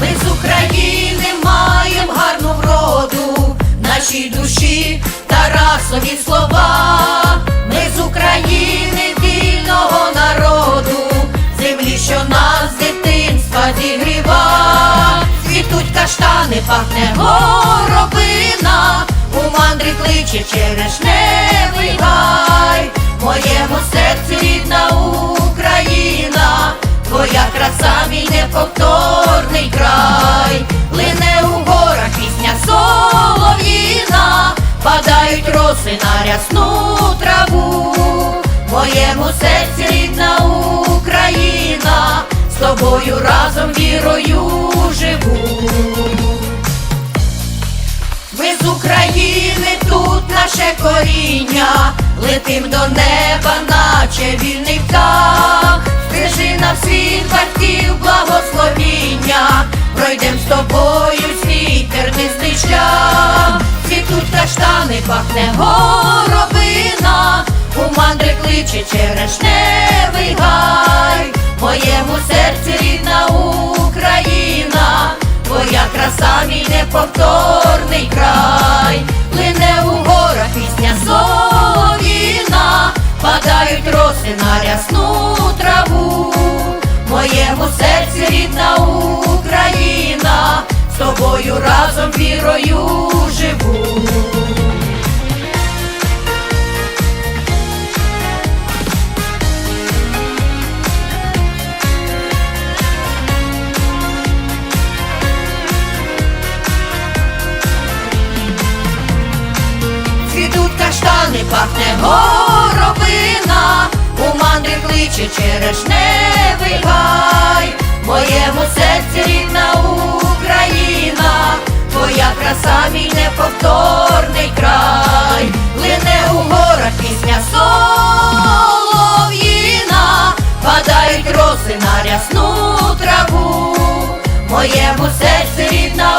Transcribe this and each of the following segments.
Ми з України маємо гарну вроду, нашій душі Тарасові слова. Ми з України вільного народу, землі, що нас з дитинства зігріва. Цвітуть каштани, пахне горобина, у мандри кличе черешневий мій неповторний край, лине у горах пісня солов'їна, падають роси на рясну траву, моєму серці рідна Україна, з тобою разом вірою живу. Ми з України, тут наше коріння, летим до неба, пахне горобина, у мандри кличе черешневий гай, моєму серці рідна Україна, твоя краса, мій неповторний край, лине у горах пісня солов'їна, падають роси на рясну траву, моєму серці рідна Україна, з тобою разом вірою живу. Пахне горобина, у мандри кличе черешневий гай, моєму серці рідна Україна, твоя краса, мій неповторний край, лине у горах пісня солов'їна, падають роси на рясну траву, моєму серці рідна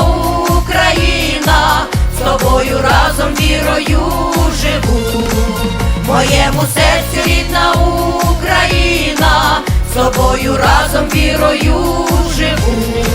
Україна, з тобою разом вірою живу, моєму серці рідна Україна, з тобою разом вірою живу.